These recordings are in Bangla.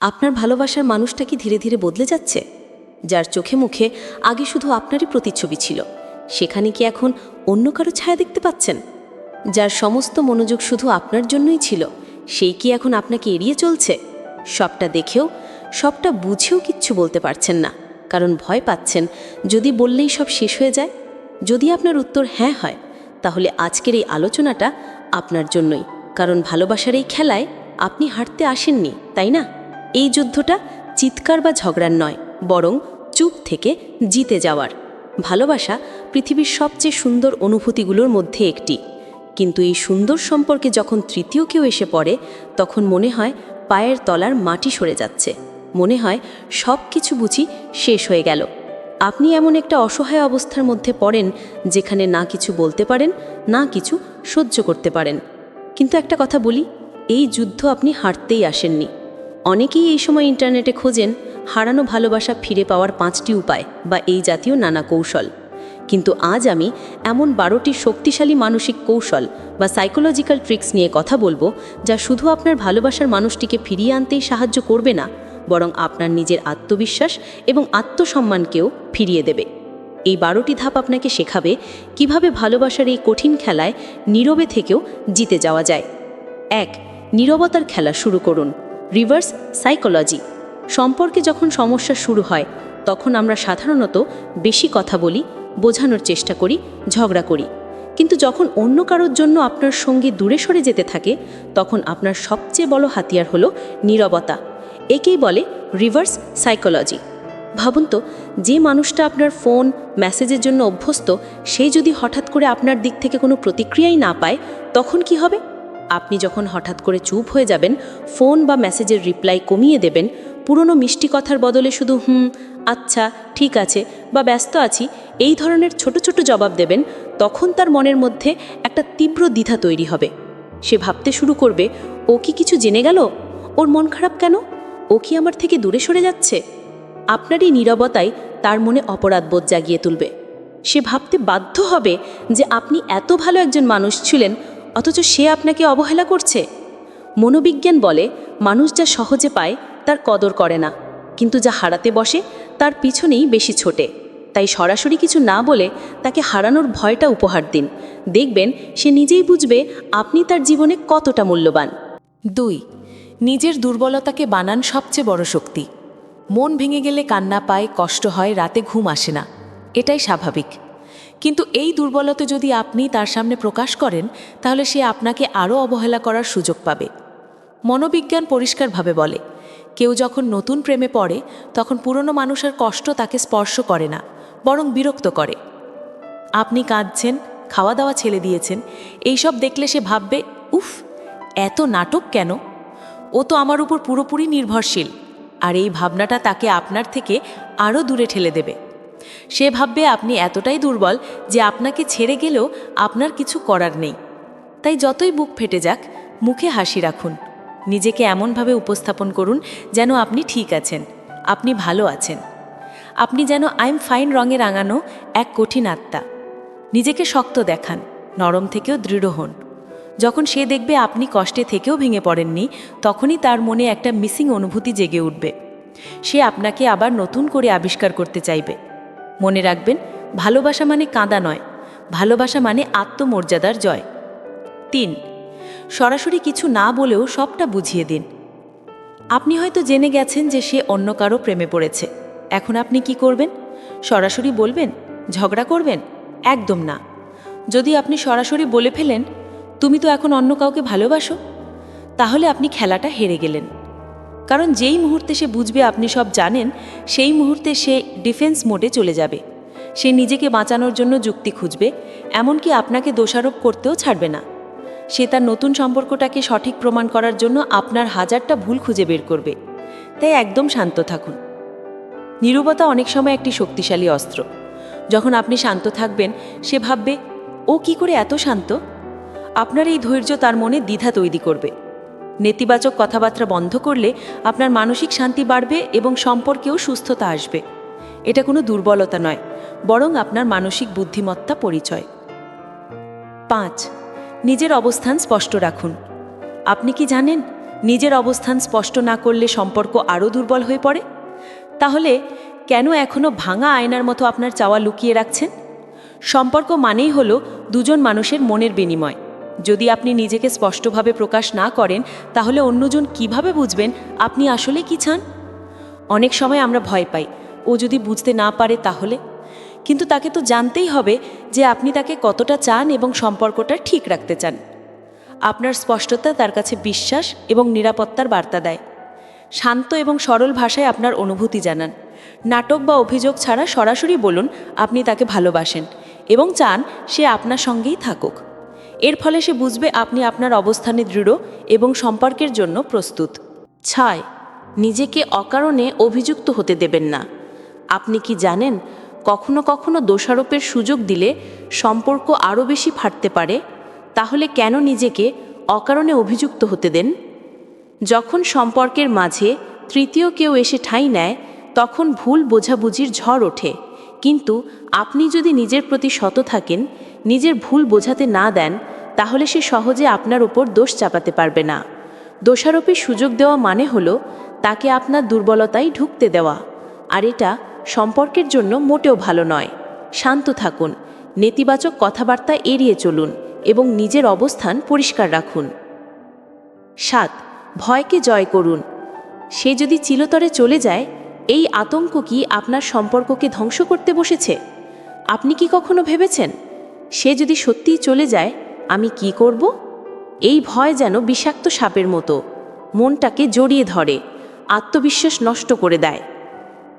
আপনার ভালোবাসার মানুষটা কি ধীরে ধীরে বদলে যাচ্ছে? যার চোখে মুখে আগে শুধু আপনারই প্রতিচ্ছবি ছিল, সেখানে কি এখন অন্য কারও ছায়া দেখতে পাচ্ছেন? যার সমস্ত মনোযোগ শুধু আপনার জন্যই ছিল, সেই কি এখন আপনাকে এড়িয়ে চলছে? সবটা দেখেও, সবটা বুঝেও কিচ্ছু বলতে পারছেন না, কারণ ভয় পাচ্ছেন যদি বললেই সব শেষ হয়ে যায়। যদি আপনার উত্তর হ্যাঁ হয়, তাহলে আজকের এই আলোচনাটা আপনার জন্যই, কারণ ভালোবাসার এই খেলায় আপনি হাঁটতে আসেননি, তাই না? এই যুদ্ধটা চিৎকার বা ঝগড়ার নয়, বরং চুপ থেকে জিতে যাওয়ার। ভালোবাসা পৃথিবীর সবচেয়ে সুন্দর অনুভূতিগুলোর মধ্যে একটি। কিন্তু এই সুন্দর সম্পর্কে যখন তৃতীয় কেউ এসে পড়ে, তখন মনে হয় পায়ের তলার মাটি সরে যাচ্ছে। মনে হয় সব কিছু বুঝি শেষ হয়ে গেল। আপনি এমন একটা অসহায় অবস্থার মধ্যে পড়েন, যেখানে না কিছু বলতে পারেন, না কিছু সহ্য করতে পারেন। কিন্তু একটা কথা বলি, এই যুদ্ধ আপনি হারতেই আসেননি। অনেকেই এই সময় ইন্টারনেটে খোঁজেন হারানো ভালোবাসা ফিরে পাওয়ার পাঁচটি উপায় বা এই জাতীয় নানা কৌশল। কিন্তু আজ আমি এমন বারোটি শক্তিশালী মানসিক কৌশল বা সাইকোলজিক্যাল ট্রিক্স নিয়ে কথা বলব যা শুধু আপনার ভালোবাসার মানুষটিকে ফিরিয়ে আনতেই সাহায্য করবে না, বরং আপনার নিজের আত্মবিশ্বাস এবং আত্মসম্মানকেও ফিরিয়ে দেবে। এই বারোটি ধাপ আপনাকে শেখাবে কীভাবে ভালোবাসার এই কঠিন খেলায় নীরবে থেকেও জিতে যাওয়া যায়। এক, নীরবতার খেলা শুরু করুন। Reverse psychology. সম্পর্কে যখন সমস্যা শুরু হয়, তখন আমরা সাধারণত বেশি কথা বলি, বোঝানোর চেষ্টা করি, ঝগড়া করি। কিন্তু যখন অন্য কারোর জন্য আপনার সঙ্গী দূরে সরে যেতে থাকে, তখন আপনার সবচেয়ে বড় হাতিয়ার হলো নীরবতা। একেই বলে রিভার্স সাইকোলজি। ভাবুন তো, যে মানুষটা আপনার ফোন, মেসেজের জন্য অভ্যস্ত সেই যদি হঠাৎ করে আপনার দিক থেকে কোনো প্রতিক্রিয়াই না পায়, তখন কি হবে? আপনি যখন হঠাৎ করে চুপ হয়ে যাবেন, ফোন বা মেসেজের রিপ্লাই কমিয়ে দেবেন, পুরনো মিষ্টি কথার বদলে শুধু, হুম আচ্ছা ঠিক আছে বা ব্যস্ত আছি এই ধরনের ছোট ছোট জবাব দেবেন, তখন তার মনের মধ্যে একটা তীব্র দ্বিধা তৈরি হবে। সে ভাবতে শুরু করবে, ও কি কিছু জেনে গেল? ওর মন খারাপ কেন? ও কি আমার থেকে দূরে সরে যাচ্ছে? আপনারই নীরবতাই তার মনে অপরাধবোধ জাগিয়ে তুলবে। সে ভাবতে বাধ্য হবে যে আপনি এত ভালো একজন মানুষ ছিলেন অথচ সে আপনাকে অবহেলা করছে? মনোবিজ্ঞান বলে, মানুষ যা সহজে পায়, তার কদর করে না। কিন্তু যা হারাতে বসে, তার পিছনেই বেশি ছোটে। তাই সরাসরি কিছু না বলে, তাকে হারানোর ভয়টা উপহার দিন। দেখবেন, সে নিজেই বুঝবে, আপনি তার জীবনে কতটা মূল্যবান। দুই, নিজের দুর্বলতাকে বানান সবচেয়ে বড় শক্তি। মন ভেঙে গেলে কান্না পায়, কষ্ট হয়, রাতে ঘুম আসে না। এটাই স্বাভাবিক। কিন্তু এই দুর্বলতা যদি আপনি তার সামনে প্রকাশ করেন, তাহলে সে আপনাকে আরও অবহেলা করার সুযোগ পাবে। মনোবিজ্ঞান পরিষ্কারভাবে বলে, কেউ যখন নতুন প্রেমে পড়ে, তখন পুরনো মানুষের কষ্ট তাকে স্পর্শ করে না, বরং বিরক্ত করে। আপনি কাঁদছেন খাওয়া দাওয়া ছেড়ে দিয়েছেন, এইসব দেখলে সে ভাববে, উফ, এত নাটক কেন? ও তো আমার উপর পুরোপুরি নির্ভরশীল, আর এই ভাবনাটা তাকে আপনার থেকে আরও দূরে ঠেলে দেবে। সে ভাববে আপনি এতটাই দুর্বল যে আপনাকে ছেড়ে গেলেও আপনার কিছু করার নেই। তাই যতই বুক ফেটে যাক, মুখে হাসি রাখুন। নিজেকে এমনভাবে উপস্থাপন করুন যেন আপনি ঠিক আছেন, আপনি ভালো আছেন। আপনি যেন আইম ফাইন রঙে রাঙানো এক কঠিন আত্মা। নিজেকে শক্ত দেখান, নরম থেকেও দৃঢ় হন। যখন সে দেখবে আপনি কষ্টে থেকেও ভেঙে পড়েননি, তখনই তার মনে একটা মিসিং অনুভূতি জেগে উঠবে। সে আপনাকে আবার নতুন করে আবিষ্কার করতে চাইবে। মনে রাখবেন, ভালোবাসা মানে কাঁদা নয়, ভালোবাসা মানে আত্মমর্যাদার জয়। তিন, সরাসরি কিছু না বলেও সবটা বুঝিয়ে দিন। আপনি হয়তো জেনে গেছেন যে সে অন্য কারও প্রেমে পড়েছে। এখন আপনি কি করবেন? সরাসরি বলবেন, ঝগড়া করবেন? একদম না। যদি আপনি সরাসরি বলে ফেলেন, তুমি তো এখন অন্য কাউকে ভালোবাসো? তাহলে আপনি খেলাটা হেরে গেলেন। কারণ যেই মুহূর্তে সে বুঝবে আপনি সব জানেন, সেই মুহূর্তে সে ডিফেন্স মোডে চলে যাবে। সে নিজেকে বাঁচানোর জন্য যুক্তি খুঁজবে, এমনকি আপনাকে দোষারোপ করতেও ছাড়বে না। সে তার নতুন সম্পর্কটাকে সঠিক প্রমাণ করার জন্য আপনার হাজারটা ভুল খুঁজে বের করবে। তাই একদম শান্ত থাকুন। নীরবতা অনেক সময় একটি শক্তিশালী অস্ত্র। যখন আপনি শান্ত থাকবেন, সে ভাববে, ও কি করে এত শান্ত? আপনার এই ধৈর্য তার মনে দ্বিধা তৈরি করবে। নেতিবাচক কথাবার্তা বন্ধ করলে আপনার মানসিক শান্তি বাড়বে এবং সম্পর্কেও সুস্থতা আসবে। এটা কোনো দুর্বলতা নয়, বরং আপনার মানসিক বুদ্ধিমত্তা পরিচয়। পাঁচ, নিজের অবস্থান স্পষ্ট রাখুন। আপনি কি জানেন, নিজের অবস্থান স্পষ্ট না করলে সম্পর্ক আরও দুর্বল হয়ে পড়ে? তাহলে কেন এখনও ভাঙা আয়নার মতো আপনার চাওয়া লুকিয়ে রাখছেন? সম্পর্ক মানেই হলো দুজন মানুষের মনের বিনিময়। যদি আপনি নিজেকে স্পষ্টভাবে প্রকাশ না করেন, তাহলে অন্যজন কীভাবে বুঝবেন আপনি আসলে কি চান? অনেক সময় আমরা ভয় পাই, ও যদি বুঝতে না পারে তাহলে। কিন্তু তাকে তো জানতেই হবে যে আপনি তাকে কতটা চান এবং সম্পর্কটা ঠিক রাখতে চান। আপনার স্পষ্টতা তার কাছে বিশ্বাস এবং নিরাপত্তার বার্তা দেয়। শান্ত এবং সরল ভাষায় আপনার অনুভূতি জানান। নাটক বা অভিযোগ ছাড়া সরাসরি বলুন, আপনি তাকে ভালোবাসেন এবং চান সে আপনার সঙ্গেই থাকুক। এর ফলে সে বুঝবে আপনি আপনার অবস্থানে দৃঢ় এবং সম্পর্কের জন্য প্রস্তুত। ছয়, নিজেকে অকারণে অভিযুক্ত হতে দেবেন না। আপনি কি জানেন, কখনো কখনো দোষারোপের সুযোগ দিলে সম্পর্ক আরও বেশি ফাটতে পারে? তাহলে কেন নিজেকে অকারণে অভিযুক্ত হতে দেন? যখন সম্পর্কের মাঝে তৃতীয় কেউ এসে ঠাঁই নেয়, তখন ভুল বোঝাবুঝির ঝড় ওঠে। কিন্তু আপনি যদি নিজের প্রতি শত থাকেন নিজের ভুল বোঝাতে না দেন, তাহলে সে সহজে আপনার ওপর দোষ চাপাতে পারবে না। দোষারোপের সুযোগ দেওয়া মানে হলো তাকে আপনার দুর্বলতায় ঢুকতে দেওয়া। আর এটা সম্পর্কের জন্য মোটেও ভালো নয়। শান্ত থাকুন, নেতিবাচক কথাবার্তা এড়িয়ে চলুন এবং নিজের অবস্থান পরিষ্কার রাখুন। সাত, ভয়কে জয় করুন। সে যদি চিলতরে চলে যায়, এই আতঙ্ক কি আপনার সম্পর্ককে ধ্বংস করতে বসেছে? আপনি কি কখনো ভেবেছেন? সে যদি সত্যিই চলে যায়, আমি কি করব? এই ভয় যেন বিষাক্ত সাপের মতো মনটাকে জড়িয়ে ধরে, আত্মবিশ্বাস নষ্ট করে দেয়।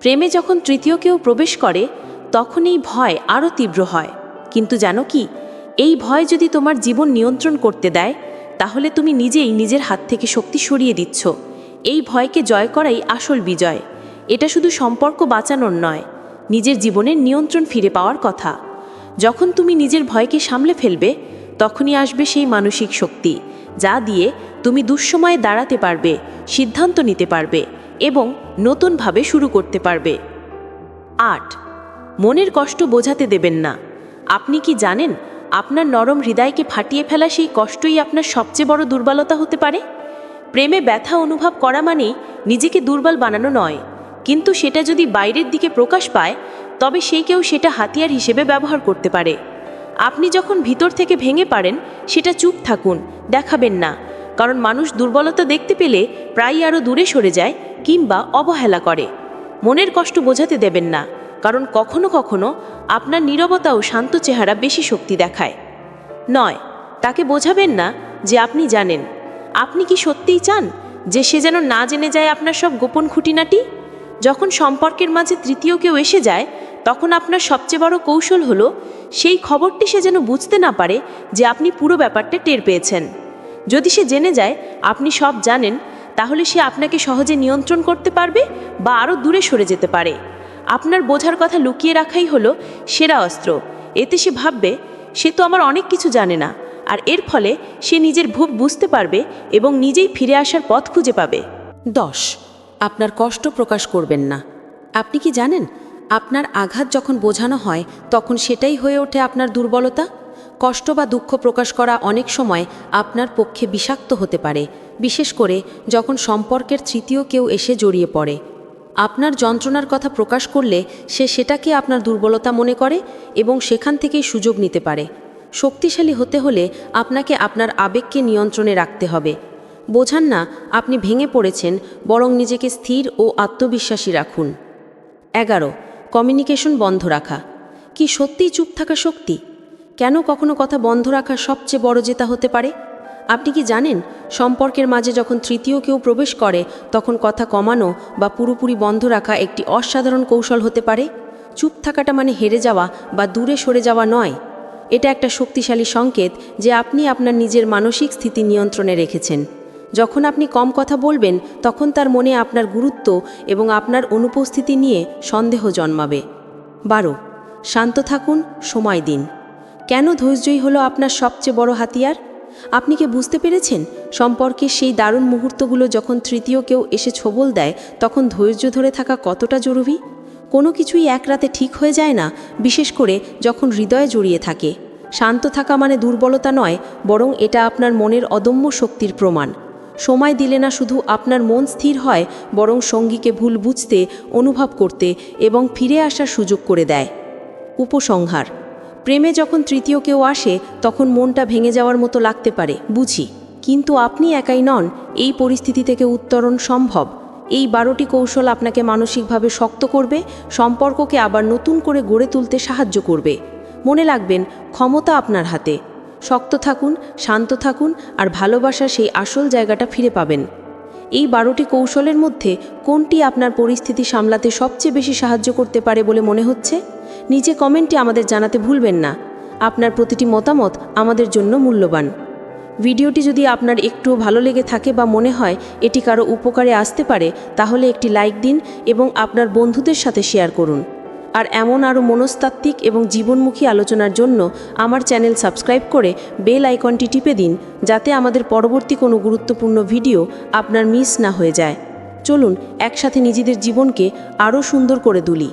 প্রেমে যখন তৃতীয় কেউ প্রবেশ করে, তখন এই ভয় আরও তীব্র হয়। কিন্তু জানো কি, এই ভয় যদি তোমার জীবন নিয়ন্ত্রণ করতে দেয়, তাহলে তুমি নিজেই নিজের হাত থেকে শক্তি সরিয়ে দিচ্ছ। এই ভয়কে জয় করাই আসল বিজয়। এটা শুধু সম্পর্ক বাঁচানোর নয়, নিজের জীবনের নিয়ন্ত্রণ ফিরে পাওয়ার কথা। যখন তুমি নিজের ভয়কে সামলে ফেলবে, তখনই আসবে সেই মানসিক শক্তি, যা দিয়ে তুমি দুঃসময়ে দাঁড়াতে পারবে, সিদ্ধান্ত নিতে পারবে এবং নতুনভাবে শুরু করতে পারবে। আট, মনের কষ্ট বোঝাতে দেবেন না। আপনি কি জানেন, আপনার নরম হৃদয়কে ফাটিয়ে ফেলা সেই কষ্টই আপনার সবচেয়ে বড় দুর্বলতা হতে পারে? প্রেমে ব্যথা অনুভব করা মানেই নিজেকে দুর্বল বানানো নয়, কিন্তু সেটা যদি বাইরের দিকে প্রকাশ পায় তবে সেই কেউ সেটা হাতিয়ার হিসেবে ব্যবহার করতে পারে। আপনি যখন ভিতর থেকে ভেঙে পারেন, সেটা চুপ থাকুন, দেখাবেন না। কারণ মানুষ দুর্বলতা দেখতে পেলে প্রায়ই আরও দূরে সরে যায় কিংবা অবহেলা করে। মনের কষ্ট বোঝাতে দেবেন না, কারণ কখনো কখনো আপনার নীরবতা ও শান্ত চেহারা বেশি শক্তি দেখায়। নয়, তাকে বোঝাবেন না যে আপনি জানেন। আপনি কি সত্যিই চান যে সে যেন না জেনে যায় আপনার সব গোপন খুঁটিনাটি? যখন সম্পর্কের মাঝে তৃতীয় কেউ এসে যায় তখন আপনার সবচেয়ে বড় কৌশল হলো সেই খবরটি সে যেন বুঝতে না পারে যে আপনি পুরো ব্যাপারটা টের পেয়েছেন। যদি সে জেনে যায়, আপনি সব জানেন, তাহলে সে আপনাকে সহজে নিয়ন্ত্রণ করতে পারবে বা আরও দূরে সরে যেতে পারে। আপনার বোঝার কথা লুকিয়ে রাখাই হলো সেরা অস্ত্র। এতে সে ভাববে, সে তো আমার অনেক কিছু জানে না, আর এর ফলে সে নিজের ভুল বুঝতে পারবে এবং নিজেই ফিরে আসার পথ খুঁজে পাবে। দশ। আপনার কষ্ট প্রকাশ করবেন না। আপনি কি জানেন? আপনার আঘাত যখন বোঝানো হয়, তখন সেটাই হয়ে ওঠে আপনার দুর্বলতা? কষ্ট বা দুঃখ প্রকাশ করা অনেক সময় আপনার পক্ষে বিষাক্ত হতে পারে, বিশেষ করে যখন সম্পর্কের তৃতীয় কেউ এসে জড়িয়ে পড়ে। আপনার যন্ত্রণার কথা প্রকাশ করলে সে সেটাকে আপনার দুর্বলতা মনে করে এবং সেখান থেকেই সুযোগ নিতে পারে। শক্তিশালী হতে হলে আপনাকে আপনার আবেগকে নিয়ন্ত্রণে রাখতে হবে। বোঝান না, আপনি ভেঙে পড়েছেন, বরং নিজেকে স্থির ও আত্মবিশ্বাসী রাখুন। এগারো কমিউনিকেশন বন্ধ রাখা। কি সত্যিই চুপ থাকা শক্তি? কেন কখনো কথা বন্ধ রাখা সবচেয়ে বড় জেতা হতে পারে? আপনি কি জানেন, সম্পর্কের মাঝে যখন তৃতীয় কেউ প্রবেশ করে, তখন কথা কমানো বা পুরোপুরি বন্ধ রাখা একটি অসাধারণ কৌশল হতে পারে? চুপ থাকাটা মানে হেরে যাওয়া বা দূরে সরে যাওয়া নয়। এটা একটা শক্তিশালী সংকেত যে আপনি আপনার নিজের মানসিক স্থিতি নিয়ন্ত্রণে রেখেছেন। যখন আপনি কম কথা বলবেন, তখন তার মনে আপনার গুরুত্ব এবং আপনার অনুপস্থিতি নিয়ে সন্দেহ জন্মাবে। বারো, শান্ত থাকুন, সময় দিন। কেন ধৈর্যই হলো আপনার সবচেয়ে বড় হাতিয়ার? আপনি কি বুঝতে পেরেছেন? সম্পর্কে সেই দারুণ মুহূর্তগুলো যখন তৃতীয় কেউ এসে ছবল দেয়, তখন ধৈর্য ধরে থাকা কতটা জরুরি? কোনো কিছুই এক রাতে ঠিক হয়ে যায় না, বিশেষ করে যখন হৃদয়ে জড়িয়ে থাকে। শান্ত থাকা মানে দুর্বলতা নয়, বরং এটা আপনার মনের অদম্য শক্তির প্রমাণ। সময় দিলে না শুধু আপনার মন স্থির হয়, বরং সঙ্গীকে ভুল বুঝতে, অনুভব করতে এবং ফিরে আসার সুযোগ করে দেয়। উপসংহার। প্রেমে যখন তৃতীয় কেউ আসে, তখন মনটা ভেঙে যাওয়ার মতো লাগতে পারে, বুঝি। কিন্তু আপনি একাই নন, এই পরিস্থিতি থেকে উত্তরণ সম্ভব। এই বারোটি কৌশল আপনাকে মানসিকভাবে শক্ত করবে, সম্পর্ককে আবার নতুন করে গড়ে তুলতে সাহায্য করবে। মনে রাখবেন, ক্ষমতা আপনার হাতে। শক্ত থাকুন, শান্ত থাকুন আর ভালোবাসার সেই আসল জায়গাটা ফিরে পাবেন। এই বারোটি কৌশলের মধ্যে কোনটি আপনার পরিস্থিতি সামলাতে সবচেয়ে বেশি সাহায্য করতে পারে বলে মনে হচ্ছে? নিচে কমেন্টে আমাদের জানাতে ভুলবেন না। আপনার প্রতিটি মতামত আমাদের জন্য মূল্যবান। ভিডিওটি যদি আপনার একটুও ভালো লেগে থাকে বা মনে হয় এটি কারও উপকারে আসতে পারে, তাহলে একটি লাইক দিন এবং আপনার বন্ধুদের সাথে শেয়ার করুন। আর এমন আরও মনস্তাত্ত্বিক এবং জীবনমুখী আলোচনার জন্য আমার চ্যানেল সাবস্ক্রাইব করে বেল আইকনটি টিপে দিন, যাতে আমাদের পরবর্তী কোনো গুরুত্বপূর্ণ ভিডিও আপনার মিস না হয়ে যায়। চলুন, একসাথে নিজেদের জীবনকে আরও সুন্দর করে তুলি।